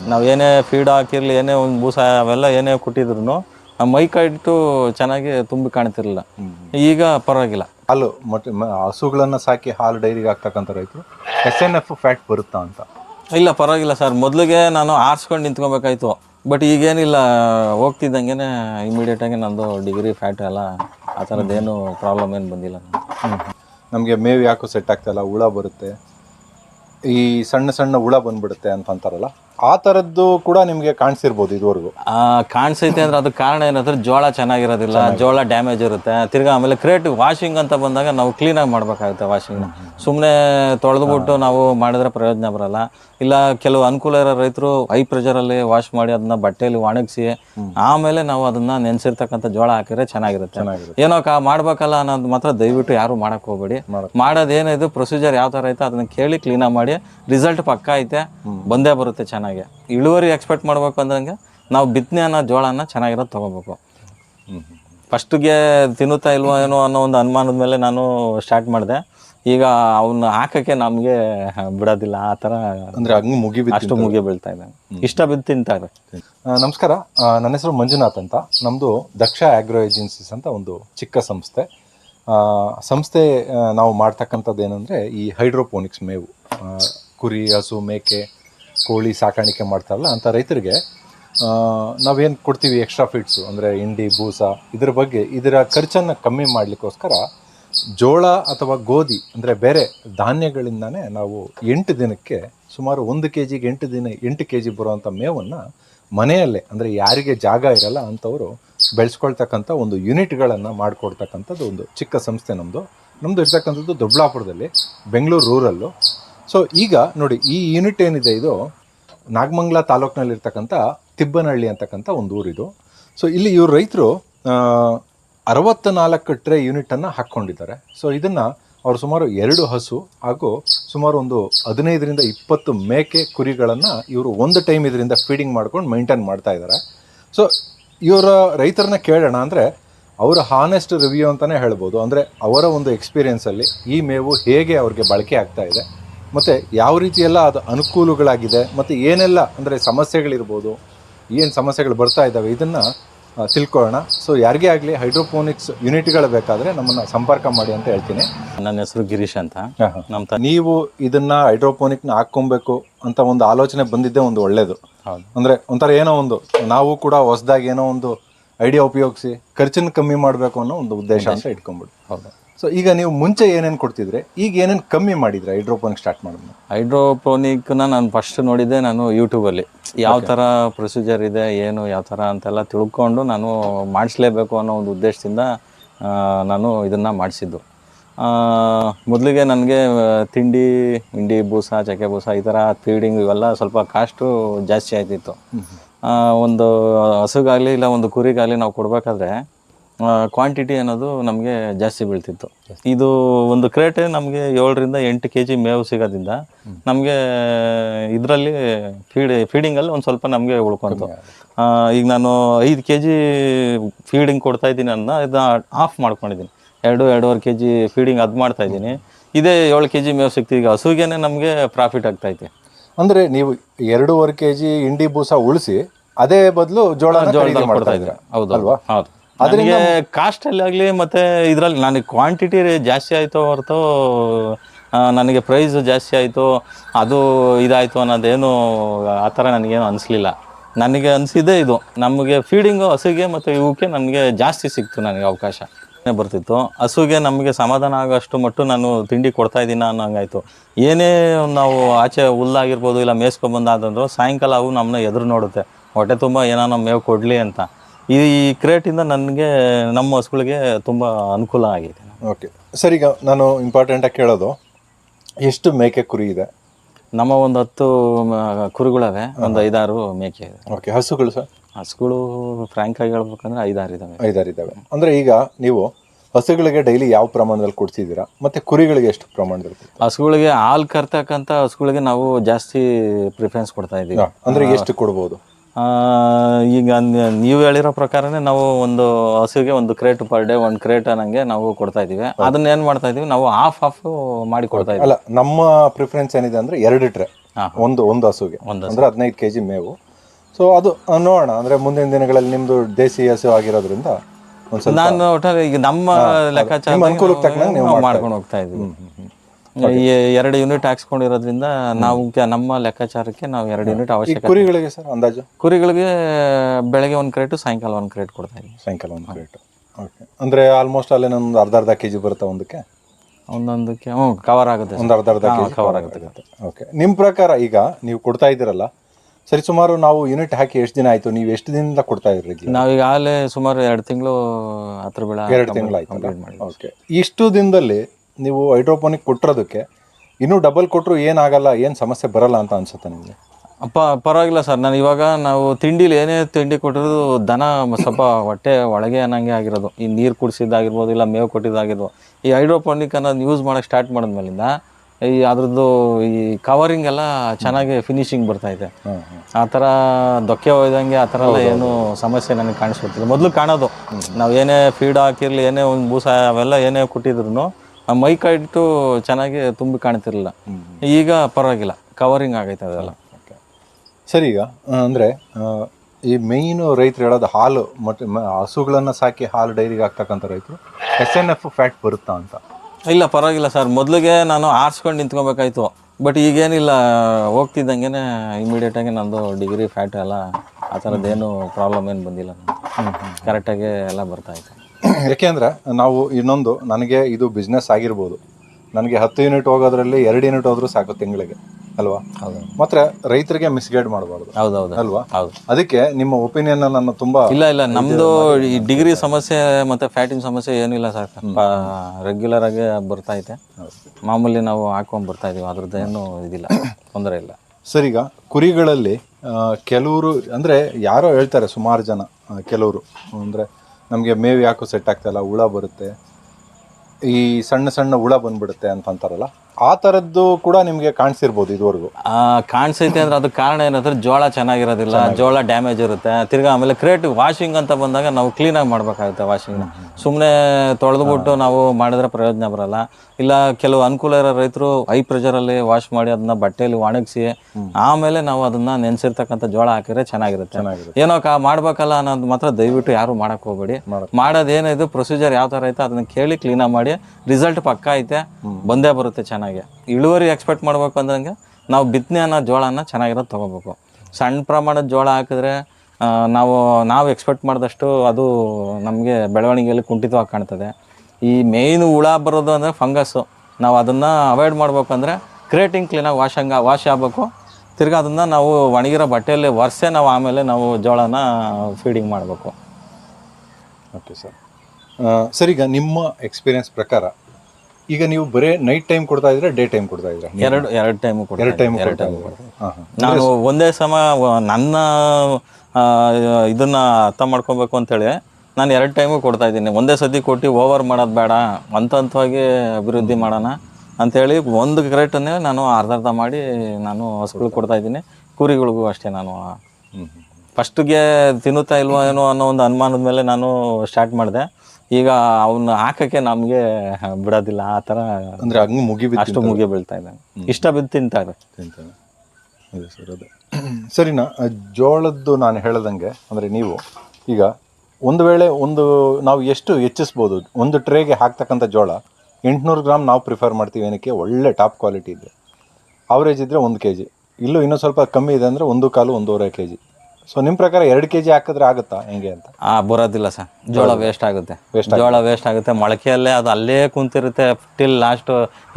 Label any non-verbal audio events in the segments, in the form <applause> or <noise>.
ನಾವು ಏನೇ ಫೀಡ್ ಹಾಕಿರ್ಲಿ ಏನೇ ಒಂದು ಬೂಸ ಅವೆಲ್ಲ ಏನೇ ಕೊಟ್ಟಿದ್ರು ಆ ಮೈ ಕಟ್ಟು ಚೆನ್ನಾಗಿ ತುಂಬಿ ಕಾಣ್ತಿರಲಿಲ್ಲ. ಈಗ ಪರವಾಗಿಲ್ಲ. ಹಾಲು ಮತ್ತೆ ಮ- ಹಸುಗಳನ್ನ ಸಾಕಿ ಹಾಲು ಡೈರಿಗೆ ಹಾಕ್ತಕ್ಕಂಥ ರೈತರು ಎಸ್ ಎನ್ ಎಫ್ ಫ್ಯಾಟ್ ಬರುತ್ತಾ ಅಂತ? ಇಲ್ಲ ಪರವಾಗಿಲ್ಲ ಸರ್. ಮೊದಲಿಗೆ ನಾನು ಆರಿಸ್ಕೊಂಡು ನಿಂತ್ಕೊಬೇಕಾಯ್ತು. ಬಟ್ ಈಗೇನಿಲ್ಲ ಹೋಗ್ತಿದ್ದಂಗೆ ಇಮಿಡಿಯೇಟಾಗಿ ನಂದು ಡಿಗ್ರಿ ಫ್ಯಾಟ್ ಎಲ್ಲ ಆ ಥರದ್ದೇನು ಪ್ರಾಬ್ಲಮ್ ಏನು ಬಂದಿಲ್ಲ. ನಮಗೆ ಮೇವು ಯಾಕೋ ಸೆಟ್ ಆಗ್ತಾಯಿಲ್ಲ ಹುಳ ಬರುತ್ತೆ. ಈ ಸಣ್ಣ ಸಣ್ಣ ಹುಳ ಬಂದ್ಬಿಡುತ್ತೆ ಅಂತ ಅಂತಾರಲ್ಲ ಆ ಥರದ್ದು ಕೂಡ ನಿಮಗೆ ಕಾಣಿಸಿರ್ಬೋದು ಇದುವರೆಗೂ. ಆ, ಕಾಣಿಸೈತೆ ಅಂದ್ರೆ ಅದಕ್ಕೆ ಕಾರಣ ಏನಂದ್ರೆ ಜೋಳ ಚೆನ್ನಾಗಿರೋದಿಲ್ಲ ಜೋಳ ಡ್ಯಾಮೇಜ್ ಇರುತ್ತೆ. ತಿರ್ಗಾ ಆಮೇಲೆ ಕ್ರೇಟ್ ವಾಷಿಂಗ್ ಅಂತ ಬಂದಾಗ ನಾವು ಕ್ಲೀನಾಗಿ ಮಾಡಬೇಕಾಗುತ್ತೆ ವಾಷಿಂಗ್ನ ಸುಮ್ಮನೆ ತೊಳೆದ್ಬಿಟ್ಟು ನಾವು ಮಾಡಿದ್ರೆ ಪ್ರಯೋಜನ ಬರಲ್ಲ. ಇಲ್ಲ ಕೆಲವು ಅನುಕೂಲ ಇರೋ ರೈತರು ಹೈ ಪ್ರೆಷರಲ್ಲಿ ವಾಶ್ ಮಾಡಿ ಅದನ್ನ ಬಟ್ಟೆಯಲ್ಲಿ ಒಣಗಿಸಿ ಆಮೇಲೆ ನಾವು ಅದನ್ನ ನೆನೆಸಿರ್ತಕ್ಕಂಥ ಜೋಳ ಹಾಕಿದ್ರೆ ಚೆನ್ನಾಗಿರುತ್ತೆ. ಏನೋ ಕಾ ಮಾಡ್ಬೇಕಲ್ಲ ಅನ್ನೋದು ಮಾತ್ರ ದಯವಿಟ್ಟು ಯಾರು ಮಾಡಕ್ ಹೋಗ್ಬೇಡಿ. ಮಾಡೋದು ಏನಿದೆ ಪ್ರೊಸೀಜರ್ ಯಾವ ಥರ ಐತೆ ಅದನ್ನ ಕೇಳಿ ಕ್ಲೀನಾಗಿ ಮಾಡಿ ರಿಸಲ್ಟ್ ಪಕ್ಕ ಐತೆ ಬಂದೇ ಬರುತ್ತೆ ಚೆನ್ನಾಗಿ. ಇಳುವರಿ ಎಕ್ಸ್ಪೆಕ್ಟ್ ಮಾಡಬೇಕು ಅಂದಂಗೆ ನಾವು ಬಿತ್ತನೆ ಅನ್ನೋ ಜೋಳನ ಚೆನ್ನಾಗಿರೋದು ತೊಗೋಬೇಕು. ಫಸ್ಟಿಗೆ ತಿನ್ನುತ್ತಾ ಇಲ್ವೋ ಏನೋ ಅನ್ನೋ ಒಂದು ಅನುಮಾನದ ಮೇಲೆ ನಾನು ಸ್ಟಾರ್ಟ್ ಮಾಡಿದೆ. ಈಗ ಅವನ್ನ ಹಾಕಕ್ಕೆ ನಮಗೆ ಬಿಡೋದಿಲ್ಲ ಆ ಥರ ಅಂದರೆ ಹಂಗೆ ಮುಗಿ ಅಷ್ಟು ಮುಗಿ ಬೀಳ್ತಾ ಇದೆ. ಇಷ್ಟ ಬಿದ್ದು ತಿಂತಾರೆ ನಮಸ್ಕಾರ. ನನ್ನ ಹೆಸರು ಮಂಜುನಾಥ್ ಅಂತ. ನಮ್ಮದು ದಕ್ಷ ಆಗ್ರೋ ಏಜೆನ್ಸೀಸ್ ಅಂತ ಒಂದು ಚಿಕ್ಕ ಸಂಸ್ಥೆ. ಆ, ಸಂಸ್ಥೆ ನಾವು ಮಾಡ್ತಕ್ಕಂಥದ್ದು ಏನಂದರೆ ಈ ಹೈಡ್ರೋಪೋನಿಕ್ಸ್ ಮೇವು. ಕುರಿ ಹಸು ಮೇಕೆ ಕೋಳಿ ಸಾಕಾಣಿಕೆ ಮಾಡ್ತಾರಲ್ಲ ಅಂಥ ರೈತರಿಗೆ ನಾವೇನು ಕೊಡ್ತೀವಿ ಎಕ್ಸ್ಟ್ರಾ ಫೀಡ್ಸು ಅಂದರೆ ಇಂಡಿ ಬೂಸ, ಇದ್ರ ಬಗ್ಗೆ ಇದರ ಖರ್ಚನ್ನು ಕಮ್ಮಿ ಮಾಡಲಿಕ್ಕೋಸ್ಕರ ಜೋಳ ಅಥವಾ ಗೋಧಿ ಅಂದರೆ ಬೇರೆ ಧಾನ್ಯಗಳಿಂದನೇ ನಾವು ಎಂಟು ದಿನಕ್ಕೆ ಸುಮಾರು ಒಂದು ಕೆ ಜಿಗೆ ಎಂಟು ದಿನ ಎಂಟು ಕೆ ಜಿ ಬರುವಂಥ ಮೇವನ್ನು ಮನೆಯಲ್ಲೇ ಅಂದರೆ ಯಾರಿಗೆ ಜಾಗ ಇರಲ್ಲ ಅಂಥವರು ಬೆಳೆಸ್ಕೊಳ್ತಕ್ಕಂಥ ಒಂದು ಯೂನಿಟ್ಗಳನ್ನು ಮಾಡಿಕೊಡ್ತಕ್ಕಂಥದ್ದು ಒಂದು ಚಿಕ್ಕ ಸಂಸ್ಥೆ ನಮ್ಮದು ನಮ್ಮದು ಇರ್ತಕ್ಕಂಥದ್ದು ದೊಡ್ಡಬಳ್ಳಾಪುರದಲ್ಲಿ, ಬೆಂಗಳೂರು ರೂರಲ್ಲು ಸೊ ಈಗ ನೋಡಿ, ಈ ಯೂನಿಟ್ ಏನಿದೆ ಇದು? ನಾಗಮಂಗಲ ತಾಲೂಕಿನಲ್ಲಿರ್ತಕ್ಕಂಥ ತಿಬ್ಬನಹಳ್ಳಿ ಅಂತಕ್ಕಂಥ ಒಂದು ಊರಿದು. ಸೊ ಇಲ್ಲಿ ಇವರು ರೈತರು ಅರವತ್ತ ನಾಲ್ಕು ಟ್ರೇ ಯೂನಿಟನ್ನು ಹಾಕ್ಕೊಂಡಿದ್ದಾರೆ. ಸೊ ಇದನ್ನು ಅವರು ಸುಮಾರು ಎರಡು ಹಸು ಹಾಗೂ ಸುಮಾರು ಒಂದು ಹದಿನೈದರಿಂದ ಇಪ್ಪತ್ತು ಮೇಕೆ ಕುರಿಗಳನ್ನು ಇವರು ಒಂದು ಟೈಮ್ ಇದರಿಂದ ಫೀಡಿಂಗ್ ಮಾಡ್ಕೊಂಡು ಮೈಂಟೈನ್ ಮಾಡ್ತಾ ಇದ್ದಾರೆ. ಸೊ ಇವರ ರೈತರನ್ನ ಕೇಳೋಣ ಅಂದರೆ, ಅವರ ಹಾನೆಸ್ಟ್ ರಿವ್ಯೂ ಅಂತಲೇ ಹೇಳ್ಬೋದು. ಅಂದರೆ, ಅವರ ಒಂದು ಎಕ್ಸ್ಪೀರಿಯೆನ್ಸಲ್ಲಿ ಈ ಮೇವು ಹೇಗೆ ಅವ್ರಿಗೆ ಬಳಕೆ ಆಗ್ತಾ ಇದೆ. ಮತ್ತು ಯಾವ ರೀತಿಯೆಲ್ಲ ಅದು ಅನುಕೂಲಗಳಾಗಿದೆ ಮತ್ತು ಏನೆಲ್ಲ ಅಂದರೆ ಸಮಸ್ಯೆಗಳಿರ್ಬೋದು ಏನು ಸಮಸ್ಯೆಗಳು ಬರ್ತಾ ಇದ್ದಾವೆ ಇದನ್ನು ತಿಳ್ಕೊಳ್ಳೋಣ. ಸೊ ಯಾರಿಗೇ ಆಗಲಿ ಹೈಡ್ರೋಪೋನಿಕ್ಸ್ ಯೂನಿಟ್ಗಳು ಬೇಕಾದರೆ ನಮ್ಮನ್ನು ಸಂಪರ್ಕ ಮಾಡಿ ಅಂತ ಹೇಳ್ತೀನಿ. ನನ್ನ ಹೆಸರು ಗಿರೀಶ್ ಅಂತ. ನಮ್ಮ ತ ನೀವು ಇದನ್ನು ಹೈಡ್ರೋಪೋನಿಕ್ನ ಹಾಕ್ಕೊಬೇಕು ಅಂತ ಒಂದು ಆಲೋಚನೆ ಬಂದಿದ್ದೇ ಒಂದು ಒಳ್ಳೆಯದು ಹೌದು. ಅಂದ್ರೆ ಒಂಥರ ಏನೋ ಒಂದು ನಾವು ಕೂಡ ಹೊಸದಾಗಿ ಏನೋ ಒಂದು ಐಡಿಯಾ ಉಪಯೋಗಿಸಿ ಖರ್ಚನ್ನು ಕಮ್ಮಿ ಮಾಡಬೇಕು ಅನ್ನೋ ಒಂದು ಉದ್ದೇಶ. ಅಂತ ಇಟ್ಕೊಂಡ್ಬಿಡು. ಹೌದು. ಸೊ ಈಗ ನೀವು ಮುಂಚೆ ಏನೇನು ಕೊಡ್ತಿದ್ರೆ ಈಗ ಏನೇನು ಕಮ್ಮಿ ಮಾಡಿದ್ರೆ ಹೈಡ್ರೋಪೋನಿಕ್ ಸ್ಟಾರ್ಟ್ ಮಾಡಿದ್ಮೇಲೆ ಹೈಡ್ರೋಪೋನಿಕ್ನ ನಾನು ಫಸ್ಟ್ ನೋಡಿದ್ದೆ ನಾನು ಯೂಟ್ಯೂಬಲ್ಲಿ ಯಾವ ಥರ ಪ್ರೊಸೀಜರ್ ಇದೆ ಏನು ಯಾವ ಥರ ಅಂತೆಲ್ಲ ತಿಳ್ಕೊಂಡು ನಾನು ಮಾಡಿಸ್ಲೇಬೇಕು ಅನ್ನೋ ಒಂದು ಉದ್ದೇಶದಿಂದ ನಾನು ಇದನ್ನು ಮಾಡಿಸಿದ್ದು. ಮೊದಲಿಗೆ ನನಗೆ ತಿಂಡಿ ಹಿಂಡಿ ಬೂಸ ಚಕ್ಕೆ ಬೂಸ ಈ ಥರ ಫೀಡಿಂಗ್ ಇವೆಲ್ಲ ಸ್ವಲ್ಪ ಕಾಸ್ಟು ಜಾಸ್ತಿ ಆಯ್ತಿತ್ತು. ಒಂದು ಹಸುಗಾಗಲಿ ಇಲ್ಲ ಒಂದು ಕುರಿಗಾಗಲಿ ನಾವು ಕೊಡಬೇಕಾದ್ರೆ ಕ್ವಾಂಟಿಟಿ ಅನ್ನೋದು ನಮಗೆ ಜಾಸ್ತಿ ಬೀಳ್ತಿತ್ತು. ಇದು ಒಂದು ಕ್ರೇಟೆ ನಮಗೆ ಏಳರಿಂದ ಎಂಟು ಕೆ ಜಿ ಮೇವು ಸಿಗೋದ್ರಿಂದ ನಮಗೆ ಇದರಲ್ಲಿ ಫೀಡ್ ಫೀಡಿಂಗಲ್ಲಿ ಒಂದು ಸ್ವಲ್ಪ ನಮಗೆ ಉಳ್ಕೊಂತು. ಈಗ ನಾನು ಐದು ಕೆ ಜಿ ಫೀಡಿಂಗ್ ಕೊಡ್ತಾ ಇದ್ದೀನಿ ಅನ್ನೋ ಇದನ್ನ ಆಫ್ ಮಾಡ್ಕೊಂಡಿದ್ದೀನಿ. ಎರಡು ಎರಡೂವರೆ ಕೆ ಜಿ ಫೀಡಿಂಗ್ ಅದು ಮಾಡ್ತಾ ಇದ್ದೀನಿ. ಇದೇ ಏಳು ಕೆ ಜಿ ಮೇವು ಸಿಗ್ತೀವಿ ಈಗ ಹಸುಗೇನೆ ನಮಗೆ ಪ್ರಾಫಿಟ್ ಆಗ್ತೈತೆ ಅಂದರೆ ನೀವು ಎರಡೂವರೆ ಕೆ ಜಿ ಇಂಡಿ ಬೂಸ ಉಳಿಸಿ ಅದೇ ಬದಲು ಜೋಳ ಜೋಳದಲ್ಲಿ ಮಾಡ್ತಾ ಇದ್ರೆ ಹೌದು ಅಲ್ವಾ? ಹೌದು. ಅದರಿಗೆ ಕಾಸ್ಟ್ ಅಲ್ಲಿ ಆಗಲಿ ಮತ್ತೆ ಇದರಲ್ಲಿ ನನಗೆ ಕ್ವಾಂಟಿಟಿ ಜಾಸ್ತಿ ಆಯಿತು ಹೊರತು ನನಗೆ ಪ್ರೈಸ್ ಜಾಸ್ತಿ ಆಯಿತು, ಅದು ಇದಾಯಿತು ಅನ್ನೋದೇನು ಆ ಥರ ನನಗೇನು ಅನಿಸ್ಲಿಲ್ಲ. ನನಗೆ ಅನಿಸಿದ್ದೇ ಇದು. ನಮಗೆ ಫೀಡಿಂಗು ಹಸುಗೆ ಮತ್ತು ಇವಕ್ಕೆ ನನಗೆ ಜಾಸ್ತಿ ಸಿಕ್ತು ನನಗೆ ಅವಕಾಶ. ಬರ್ತಿತ್ತು, ಹಸುಗೆ ನಮಗೆ ಸಮಾಧಾನ ಆಗೋಷ್ಟು ಮಟ್ಟು ನಾನು ತಿಂಡಿ ಕೊಡ್ತಾ ಇದ್ದೀನ ಅನ್ನೋಂಗಾಯ್ತು. ಏನೇ ನಾವು ಆಚೆ ಹುಲ್ಲಾಗಿರ್ಬೋದು ಇಲ್ಲ ಮೇಯ್ಸ್ಕೊಂಬಂದಾದಂದ್ರು ಸಾಯಂಕಾಲ ಅವು ನಮ್ಮನ್ನ ಎದುರು ನೋಡುತ್ತೆ. ಹೊಟ್ಟೆ ತುಂಬ ಏನೋ ಮೇವು ಕೊಡಲಿ ಅಂತ. ಈ ಕ್ರೇಟಿಂದ ನನಗೆ ನಮ್ಮ ಹಸುಗಳಿಗೆ ತುಂಬ ಅನುಕೂಲ ಆಗಿದೆ. ಓಕೆ ಸರ್ ಈಗ ನಾನು ಇಂಪಾರ್ಟೆಂಟ್ ಆಗಿ ಕೇಳೋದು. ಎಷ್ಟು ಮೇಕೆ ಕುರಿ ಇದೆ? ನಮ್ಮ ಒಂದು ಹತ್ತು ಮ- ಕುರಿಗಳವೆ. ಒಂದು ಐದಾರು ಮೇಕೆ ಇದೆ ಓಕೆ ಹಸುಗಳು ಸರ್? ಹಸುಗಳು ಫ್ರ್ಯಾಂಕ್ ಆಗಿ ಹೇಳ್ಬೇಕಂದ್ರೆ ಐದಾರು ಇದಾವೆ. ಐದಾರು ಇದ್ದಾವೆ ಅಂದ್ರೆ ಈಗ ನೀವು ಹಸುಗಳಿಗೆ ಡೈಲಿ ಯಾವ ಪ್ರಮಾಣದಲ್ಲಿ ಕೊಡ್ತಿದ್ದೀರಾ ಮತ್ತೆ ಕುರಿಗಳಿಗೆ ಎಷ್ಟು ಪ್ರಮಾಣದಲ್ಲಿ ಕೊಡ್ತೀರಾ? ಹಸುಗಳಿಗೆ ಹಾಲು ಕರ್ತಕ್ಕಂಥ ಹಸುಗಳಿಗೆ ನಾವು ಜಾಸ್ತಿ ಪ್ರಿಫರೆನ್ಸ್ ಕೊಡ್ತಾ ಇದ್ದೀವಿ. ಅಂದ್ರೆ ಎಷ್ಟು ಕೊಡ್ಬೋದು? ಈಗ ನೀವು ಹೇಳಿರೋ ಪ್ರಕಾರನೇ ನಾವು ಒಂದು ಹಸುವಿಗೆ ಒಂದು ಕ್ರೇಟ್ ಪರ್ ಡೇ ಒಂದು ಕ್ರೇಟ್ ಅನ್ನಂಗೆ ನಾವು ಕೊಡ್ತಾ ಇದೀವಿ ಅದನ್ನ ಏನ್ ಮಾಡ್ತಾ ಇದೀವಿ ನಾವು ಹಾಫ್ ಹಾಫ್ ಮಾಡಿ ಕೊಡ್ತಾ ಇದೀವಿ ಅಲ್ಲ ನಮ್ಮ ಪ್ರಿಫರೆನ್ಸ್ ಏನಿದೆ ಅಂದ್ರೆ ಎರಡು ಇಟ್ರೆ. ಒಂದು ಒಂದು ಹಸುಗೆ ಒಂದು ಅಂದ್ರೆ ಹದಿನೈದು ಕೆ ಜಿ ಮೇವು. ಸೊ ಅದು ನೋಡೋಣ. ಅಂದ್ರೆ ಮುಂದಿನ ದಿನಗಳಲ್ಲಿ ನಿಮ್ದು ದೇಸಿ ಹಸು ಆಗಿರೋದ್ರಿಂದ ನಾನು ಒಟ್ಟಾರೆ ಈಗ ನಮ್ಮ ಲೆಕ್ಕಾಚಾರ ಅನುಕೂಲಕ್ಕೆ ತಕ್ಕಂಗೆ ನೀವು ಮಾಡ್ಕೊಂಡು ಹೋಗ್ತಾ ಇದ್ವಿ ಈ ಎರಡು ಯೂನಿಟ್ ಹಾಕ್ಸ್ಕೊಂಡಿರೋದ್ರಿಂದ ನಾವು ನಮ್ಮ ಲೆಕ್ಕಾಚಾರಕ್ಕೆ ನಾವು ಎರಡು ಯೂನಿಟ್ ಅವಶ್ಯಕ ಕುರಿಗಳಿಗೆ ಸರ್ ಅಂದಾಜು? ಕುರಿಗಳಿಗೆ ಬೆಳಗ್ಗೆ ಒಂದು ಕ್ರೇಟು ಸಾಯಂಕಾಲ ಒಂದು ಕ್ರೇಟ್ ಕೊಡ್ತಾ ಇದ್ದೀವಿ ಸಾಯಂಕಾಲ ಒಂದು ಕ್ರೇಟ್ ಓಕೆ ಅಂದ್ರೆ ಆಲ್ಮೋಸ್ಟ್ ಅಲ್ಲೇ ಒಂದು ಅರ್ಧ ಅರ್ಧ ಕೆ ಜಿ ಬರುತ್ತೆ ಒಂದಕ್ಕೆ? ಒಂದೊಂದಕ್ಕೆ ಹ್ಞೂ ಕವರ್ ಆಗುತ್ತೆ ಒಂದು ಅರ್ಧ ಅರ್ಧ ಕೆಜಿ ಕವರ್ ಆಗುತ್ತೆ. ಓಕೆ ನಿಮ್ಮ ಪ್ರಕಾರ ಈಗ ನೀವು ಕೊಡ್ತಾ ಇದ್ದೀರಲ್ಲ ಸರಿ ಸುಮಾರು ನಾವು ಯೂನಿಟ್ ಹಾಕಿ ಎಷ್ಟು ದಿನ ಆಯ್ತು? ನೀವು ಎಷ್ಟು ದಿನದಿಂದ ಕೊಡ್ತಾ ಇದ್ರಿ ನಾವೀಗಾಗಲೇ ಸುಮಾರು ಎರಡು ತಿಂಗಳು ಹತ್ರ ಬೆಳ ಎರಡು ತಿಂಗಳಾಯ್ತು ಓಕೆ ಇಷ್ಟು ದಿನದಲ್ಲಿ ನೀವು ಹೈಡ್ರೋಪೋನಿಕ್ ಕೊಟ್ಟಿರೋದಕ್ಕೆ ಇನ್ನೂ ಡಬಲ್ ಕೊಟ್ಟರು ಏನಾಗಲ್ಲ ಏನು ಸಮಸ್ಯೆ ಬರಲ್ಲ ಅಂತ ಅನಿಸುತ್ತೆ ನಿಮಗೆ? ಅಪ್ಪ ಪರವಾಗಿಲ್ಲ ಸರ್. ನಾನು ಇವಾಗ ನಾವು ತಿಂಡಿಲಿ ಏನೇ ತಿಂಡಿ ಕೊಟ್ಟಿರೋದು ದನ ಸ್ವಲ್ಪ ಹೊಟ್ಟೆ ಒಳಗೆ ಅನ್ನಂಗೆ ಆಗಿರೋದು. ಈ ನೀರು ಕುಡಿಸಿದ್ದಾಗಿರ್ಬೋದು ಇಲ್ಲ ಮೇವು ಕೊಟ್ಟಿದ್ದಾಗಿರ್ಬೋದು. ಈ ಹೈಡ್ರೋಪೋನಿಕ್ ಅನ್ನೋದು ಯೂಸ್ ಮಾಡೋಕ್ಕೆ ಸ್ಟಾರ್ಟ್ ಮಾಡಿದ್ಮೇಲಿಂದ ಈ ಅದರದ್ದು ಈ ಕವರಿಂಗ್ ಎಲ್ಲ ಚೆನ್ನಾಗಿ ಫಿನಿಶಿಂಗ್ ಬರ್ತಾ ಇದೆ. ಆ ಥರ ದೊಕ್ಕೆ ಹೋಯ್ದಂಗೆ ಆ ಥರ ಎಲ್ಲ ಏನು ಸಮಸ್ಯೆ ನನಗೆ ಕಾಣಿಸ್ಕೊತಿಲ್ಲ. ಮೊದಲು ಕಾಣೋದು. ನಾವು ಏನೇ ಫೀಡ್ ಹಾಕಿರಲಿ ಏನೇ ಒಂದು ಬೂಸ ಅವೆಲ್ಲ ಏನೇ ಕೊಟ್ಟಿದ್ರು ಆ ಮೈ ಕಟ್ಟು ಚೆನ್ನಾಗಿ ತುಂಬಿ ಕಾಣ್ತಿರಲಿಲ್ಲ. ಈಗ ಪರವಾಗಿಲ್ಲ. ಕವರಿಂಗ್ ಆಗೈತೆ ಅದೆಲ್ಲ. ಓಕೆ ಸರಿ ಈಗ ಅಂದರೆ ಈ ಮೇಯ್ನು ರೈತರು ಹೇಳೋದು ಹಾಲು ಮತ್ತು ಹಸುಗಳನ್ನು ಹಸುಗಳನ್ನ ಸಾಕಿ ಹಾಲು ಡೈರಿಗೆ ಹಾಕ್ತಕ್ಕಂಥ ರೈತರು ಎಸ್ ಎನ್ ಎಫ್ ಫ್ಯಾಟ್ ಬರುತ್ತಾ ಅಂತ? ಇಲ್ಲ ಪರವಾಗಿಲ್ಲ ಸರ್. ಮೊದಲಿಗೆ ನಾನು ಆರಿಸ್ಕೊಂಡು ನಿಂತ್ಕೊಬೇಕಾಯ್ತು. ಬಟ್ ಈಗೇನಿಲ್ಲ ಹೋಗ್ತಿದ್ದಂಗೆ ಇಮಿಡಿಯೇಟಾಗಿ ನಂದು ಡಿಗ್ರಿ ಫ್ಯಾಟ್ ಎಲ್ಲ ಆ ಥರದ್ದೇನು ಪ್ರಾಬ್ಲಮ್ ಏನು ಬಂದಿಲ್ಲ. ಕರೆಕ್ಟಾಗಿ ಎಲ್ಲ ಬರ್ತಾ ಇತ್ತು <clears throat> ಯಾಕೆಂದ್ರೆ ನಾವು ಇನ್ನೊಂದು ನನಗೆ ಇದು ಬಿಸ್ನೆಸ್ ಆಗಿರ್ಬೋದು. ನನಗೆ ಹತ್ತು ಯೂನಿಟ್ ಹೋಗೋದ್ರಲ್ಲಿ ಎರಡು ಯೂನಿಟ್ ಹೋದ್ರೂ ಸಾಕು ತಿಂಗಳಿಗೆ ಅಲ್ವಾ? ಹೌದು. ಮಾತ್ರ ರೈತರಿಗೆ ಮಿಸ್ಗೈಡ್ ಮಾಡಬಾರ್ದು ಹೌದೌದು ಅಲ್ವಾ? ಹೌದು. ಅದಕ್ಕೆ ನಿಮ್ಮ ಒಪಿನಿಯನ್ ನಾನು ತುಂಬಾ ಇಲ್ಲ ಇಲ್ಲ ನಮ್ದು ಈ ಡಿಗ್ರಿ ಸಮಸ್ಯೆ ಮತ್ತೆ ಫ್ಯಾಟಿನ ಸಮಸ್ಯೆ ಏನಿಲ್ಲ ಸರ್. ರೆಗ್ಯುಲರ್ ಆಗಿ ಬರ್ತಾ ಐತೆ ಮಾಮೂಲಿ ನಾವು ಹಾಕೊಂಡು ಬರ್ತಾ ಇದೀವಿ ಅದ್ರದ್ದು ಏನು ಇದಿಲ್ಲ ತೊಂದರೆ ಇಲ್ಲ. ಸರ್ ಈಗ ಕುರಿಗಳಲ್ಲಿ ಕೆಲವರು ಅಂದರೆ ಯಾರೋ ಹೇಳ್ತಾರೆ ಸುಮಾರು ಜನ ಕೆಲವರು. ಅಂದರೆ ನಮಗೆ ಮೇವು ಯಾಕೋ ಸೆಟ್ ಆಗ್ತಾಯಿಲ್ಲ ಹುಳ ಬರುತ್ತೆ. ಈ ಸಣ್ಣ ಸಣ್ಣ ಹುಳ ಬಂದ್ಬಿಡುತ್ತೆ ಅಂತ ಅಂತಾರಲ್ಲ ಆ ಥರದ್ದು ಕೂಡ ನಿಮಗೆ ಕಾಣಿಸಿರ್ಬೋದು ಇದುವರೆಗೂ? ಆ, ಕಾಣಿಸೈತೆ ಅಂದ್ರೆ ಅದಕ್ಕೆ ಕಾರಣ ಏನಂದ್ರೆ ಜೋಳ ಚೆನ್ನಾಗಿರೋದಿಲ್ಲ ಜೋಳ ಡ್ಯಾಮೇಜ್ ಇರುತ್ತೆ. ತಿರ್ಗಾ ಆಮೇಲೆ ಕ್ರೇಟ್ ವಾಷಿಂಗ್ ಅಂತ ಬಂದಾಗ ನಾವು ಕ್ಲೀನಾಗಿ ಮಾಡಬೇಕಾಗುತ್ತೆ ವಾಷಿಂಗ್ನ ಸುಮ್ಮನೆ ತೊಳೆದ್ಬಿಟ್ಟು ನಾವು ಮಾಡಿದ್ರೆ ಪ್ರಯೋಜನ ಬರಲ್ಲ. ಇಲ್ಲ ಕೆಲವು ಅನುಕೂಲ ಇರೋ ರೈತರು ಹೈ ಪ್ರೆಷರಲ್ಲಿ ವಾಶ್ ಮಾಡಿ ಅದನ್ನ ಬಟ್ಟೆಯಲ್ಲಿ ಒಣಗಿಸಿ ಆಮೇಲೆ ನಾವು ಅದನ್ನ ನೆನೆಸಿರ್ತಕ್ಕಂಥ ಜೋಳ ಹಾಕಿದ್ರೆ ಚೆನ್ನಾಗಿರುತ್ತೆ. ಏನೋ ಕಾ ಮಾಡ್ಬೇಕಲ್ಲ ಅನ್ನೋದು ಮಾತ್ರ ದಯವಿಟ್ಟು ಯಾರು ಮಾಡಕ್ ಹೋಗ್ಬೇಡಿ. ಮಾಡೋದೇನಿದು ಪ್ರೊಸೀಜರ್ ಯಾವ ಥರ ಐತೆ ಅದನ್ನ ಕೇಳಿ ಕ್ಲೀನಾಗಿ ಮಾಡಿ ರಿಸಲ್ಟ್ ಪಕ್ಕ ಐತೆ ಬಂದೇ ಬರುತ್ತೆ ಚೆನ್ನಾಗಿ. ಇಳುವರಿ ಎಕ್ಸ್ಪೆಕ್ಟ್ ಮಾಡಬೇಕು ಅಂದಂಗೆ ನಾವು ಬಿತ್ತನೆ ಅನ್ನೋ ಜೋಳನ ಚೆನ್ನಾಗಿರೋದು ತೊಗೋಬೇಕು. ಸಣ್ಣ ಪ್ರಮಾಣದ ಜೋಳ ಹಾಕಿದ್ರೆ ನಾವು ನಾವು ಎಕ್ಸ್ಪೆಕ್ಟ್ ಮಾಡಿದಷ್ಟು ಅದು ನಮಗೆ ಬೆಳವಣಿಗೆಯಲ್ಲಿ ಕುಂಠಿತವಾಗಿ ಕಾಣ್ತದೆ. ಈ ಮೇಯ್ನ್ ಹುಳ ಬರೋದು ಅಂದರೆ ಫಂಗಸ್ಸು ನಾವು ಅದನ್ನು ಅವಾಯ್ಡ್ ಮಾಡಬೇಕು ಅಂದರೆ ಕ್ರೇಟಿಂಗ್ ಕ್ಲೀನಾಗಿ ವಾಶಂಗ ವಾಶ್ ಆಗಬೇಕು. ತಿರ್ಗಿ ಅದನ್ನು ನಾವು ಒಣಗಿರೋ ಬಟ್ಟೆಯಲ್ಲಿ ವರ್ಷೆ ನಾವು ಆಮೇಲೆ ನಾವು ಜೋಳನ ಫೀಡಿಂಗ್ ಮಾಡಬೇಕು. ಓಕೆ ಸರ್ ಸರ್, ಈಗ ನಿಮ್ಮ ಎಕ್ಸ್ಪೀರಿಯನ್ಸ್ ಪ್ರಕಾರ ಈಗ ನೀವು ಬರೇ ನೈಟ್ ಟೈಮ್ ಕೊಡ್ತಾ ಇದ್ರೆ ಡೇ ಟೈಮ್ ಕೊಡ್ತಾ ಇದ್ರೆ. ಎರಡು ಎರಡು ಟೈಮ್ ಎರಡು ಟೈಮ್ ಎರಡು ಟೈಮ್ ನಾನು ಒಂದೇ ಸಮ ನನ್ನ ಇದನ್ನ ಅರ್ಥ ಮಾಡ್ಕೊಬೇಕು ಅಂತೇಳಿ ನಾನು ಎರಡು ಟೈಮು ಕೊಡ್ತಾ ಇದ್ದೀನಿ. ಒಂದೇ ಸತಿ ಕೊಟ್ಟು ಓವರ್ ಮಾಡೋದು ಬೇಡ ಹಂತ ಹಂತವಾಗಿ ಅಭಿವೃದ್ಧಿ ಮಾಡೋಣ ಅಂಥೇಳಿ ಒಂದು ಕ್ರೇಟನ್ನೇ ನಾನು ಅರ್ಧ ಅರ್ಧ ಮಾಡಿ ನಾನು ಹಸುಗಳಿಗೆ ಕೊಡ್ತಾ ಇದ್ದೀನಿ. ಕುರಿಗಳಿಗೂ ಅಷ್ಟೇ ನಾನು. ಫಸ್ಟ್ಗೆ ತಿನ್ನುತ್ತಾ ಇಲ್ವೋ ಏನೋ ಅನ್ನೋ ಒಂದು ಅನುಮಾನದ ಮೇಲೆ ನಾನು ಸ್ಟಾರ್ಟ್ ಮಾಡಿದೆ. ಈಗ ಅವನ್ನ ಹಾಕಕ್ಕೆ ನಮಗೆ ಬಿಡೋದಿಲ್ಲ ಆ ತರ ಅಂದ್ರೆ ಹಂಗೆ ಮುಗಿಬಿತ್ತು ಅಷ್ಟು ಮುಗಿ ಬೀಳ್ತಾ ಇದ್ದಾನೆ ಇಷ್ಟ ಬಿದ್ದು ತಿಂತಾರೆ. ತಿಂತಾನೆ ಅದೇ ಸರ್ ಅದೇ. ಸರಿನಾ ಜೋಳದ್ದು ನಾನು ಹೇಳ್ದಂಗೆ ಅಂದರೆ ನೀವು ಈಗ ಒಂದು ವೇಳೆ ಒಂದು ನಾವು ಎಷ್ಟು ಹೆಚ್ಚಿಸ್ಬೋದು ಒಂದು ಟ್ರೇಗೆ ಹಾಕ್ತಕ್ಕಂಥ ಜೋಳ ಎಂಟುನೂರು ಗ್ರಾಮ್ ನಾವು ಪ್ರಿಫರ್ ಮಾಡ್ತೀವಿ ಏನಕ್ಕೆ ಒಳ್ಳೆ ಟಾಪ್ ಕ್ವಾಲಿಟಿ ಇದೆ. ಅವರೇಜ್ ಇದ್ದರೆ ಒಂದು ಕೆ ಜಿ ಇಲ್ಲೂ ಇನ್ನೂ ಸ್ವಲ್ಪ ಕಮ್ಮಿ ಇದೆ ಅಂದರೆ ಒಂದು ಕಾಲು ಒಂದೂವರೆ ಕೆ ಜಿ ಸೊ ನಿಮ್ಮ ಪ್ರಕಾರ ಎರಡು ಕೆ ಜಿ ಹಾಕಿದ್ರೆ ಆಗುತ್ತಾ? ಹೆಂಗೆ ಅಂತ? ಆ ಬರೋದಿಲ್ಲ ಸರ್. ಜೋಳ ವೇಸ್ಟ್ ಆಗುತ್ತೆ. ಜೋಳ ವೇಸ್ಟ್ ಆಗುತ್ತೆ. ಮೊಳಕೆಯಲ್ಲೇ ಅದು ಅಲ್ಲೇ ಕುಂತಿರುತ್ತೆ. Till last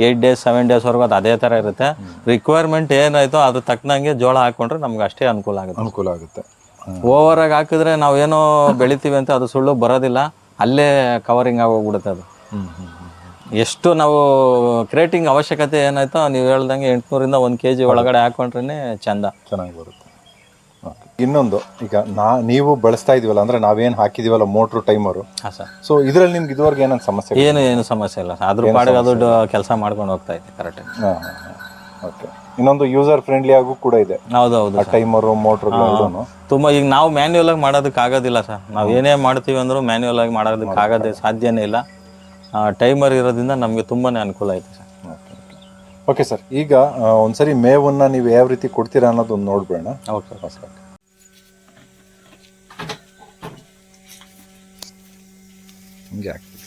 eight days seven ಡೇಸ್ವರೆಗೂ ಅದು ಅದೇ ಥರ ಇರುತ್ತೆ. ರಿಕ್ವೈರ್ಮೆಂಟ್ ಏನಾಯ್ತೋ ಅದು ತಕ್ಕನಂಗೆ ಜೋಳ ಹಾಕೊಂಡ್ರೆ ನಮ್ಗೆ ಅಷ್ಟೇ ಅನುಕೂಲ ಆಗುತ್ತೆ. ಅನುಕೂಲ ಆಗುತ್ತೆ. ಓವರ್ ಆಗಿ ಹಾಕಿದ್ರೆ ನಾವೇನೋ ಬೆಳಿತೀವಿ ಅಂತ ಅದು ಸುಳ್ಳು ಬರೋದಿಲ್ಲ. ಅಲ್ಲೇ ಕವರಿಂಗ್ ಆಗೋಗ್ಬಿಡುತ್ತೆ ಅದು. ಎಷ್ಟು ನಾವು ಕ್ರೇಟಿಂಗ್ ಅವಶ್ಯಕತೆ ಏನಾಯ್ತೋ ನೀವು ಹೇಳ್ದಂಗೆ ಎಂಟುನೂರಿಂದ ಒಂದು ಕೆ ಜಿ ಒಳಗಡೆ ಹಾಕೊಂಡ್ರೇ ಚಂದ. ಚೆನ್ನಾಗಿ ಬರುತ್ತೆ. ಇನ್ನೊಂದು ಈಗ ನಾ ನೀವು ಬಳಸ್ತಾ ಇದೀವಲ್ಲ ಅಂದ್ರೆ ನಾವೇನು ಹಾಕಿದೀವಲ್ಲ ಮೋಟ್ರು ಟೈಮರು. ಹಾಂ ಸರ್. ಸೊ ಇದರಲ್ಲಿ ನಿಮ್ಗೆ ಇದುವರೆಗೆ ಏನೇನು ಸಮಸ್ಯೆ ಏನು ಏನು ಸಮಸ್ಯೆ ಇಲ್ಲ ಅದ್ರ ಪಾಡಿಗೆ ಅದು ಕೆಲಸ ಮಾಡ್ಕೊಂಡು ಹೋಗ್ತಾ ಇದೆ ಕರೆಕ್ಟ್ ಹಾಂ ಓಕೆ ಇನ್ನೊಂದು ಯೂಸರ್ ಫ್ರೆಂಡ್ಲಿ ಆಗು ಕೂಡ ಇದೆ. ಹೌದು ಹೌದು ಸರ್. ಟೈಮರು ಮೋಟ್ರುಗಳು ತುಂಬ ಈಗ ನಾವು ಮ್ಯಾನ್ಯುಯಲ್ ಆಗಿ ಮಾಡೋದಕ್ಕೆ ಆಗೋದಿಲ್ಲ ಸರ್. ನಾವು ಏನೇ ಮಾಡ್ತೀವಿ ಅಂದ್ರೆ ಮ್ಯಾನ್ಯುಯಲ್ ಆಗಿ ಮಾಡೋದಕ್ಕೆ ಆಗೋದೇ ಸಾಧ್ಯನೇ ಇಲ್ಲ. ಟೈಮರ್ ಇರೋದ್ರಿಂದ ನಮಗೆ ತುಂಬಾ ಅನುಕೂಲ ಐತೆ ಸರ್. ಓಕೆ ಸರ್ ಈಗ ಒಂದ್ಸರಿ ಮೇವನ್ನ ನೀವು ಯಾವ ರೀತಿ ಕೊಡ್ತೀರಾ ಅನ್ನೋದು ನೋಡ್ಬೇಡ ಓಕೆ ಸರ್ ಹಿಂಗೆ ಆಗ್ತದೆ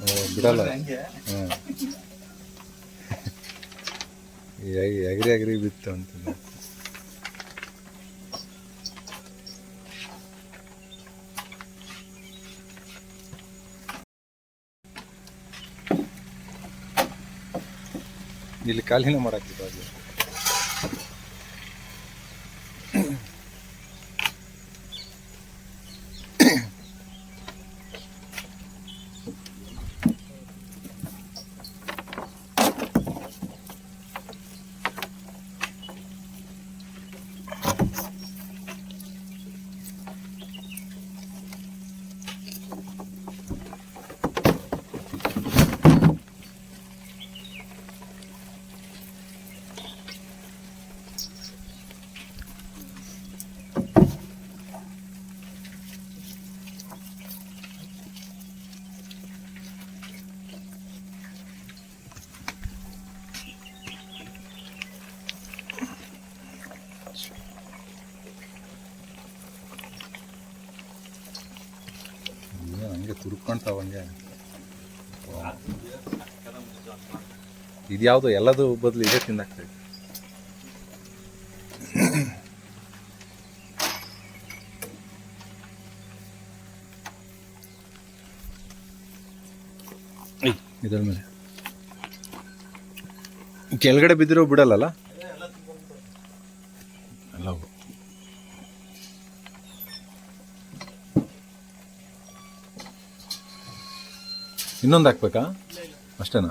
ಓ, ಬಿಡಲ್ಲ. ಎಗ್- ಎಗರಿ ಎಗರಿ ಬಿತ್ತು ಅಂತ ಇಲ್ಲಿ ಕಾಲಿನ ಮಾಡಾಕಿತ್ತು ಅದು ಏನು ಹಂಗೆ. ಇದು ಯಾವುದು ಇದ್ಯಾವುದು ಎಲ್ಲದು ಬದಲು ಇದೇ ತಿಂದಾಗ್ತದೆ ಇದರ ಮೇಲೆ. ಕೆಳಗಡೆ ಬಿದ್ದಿರೋ ಬಿಡಲ್ಲಲ್ಲ? ಇನ್ನೊಂದು ಹಾಕ್ಬೇಕಾ? ಅಷ್ಟೇನಾ?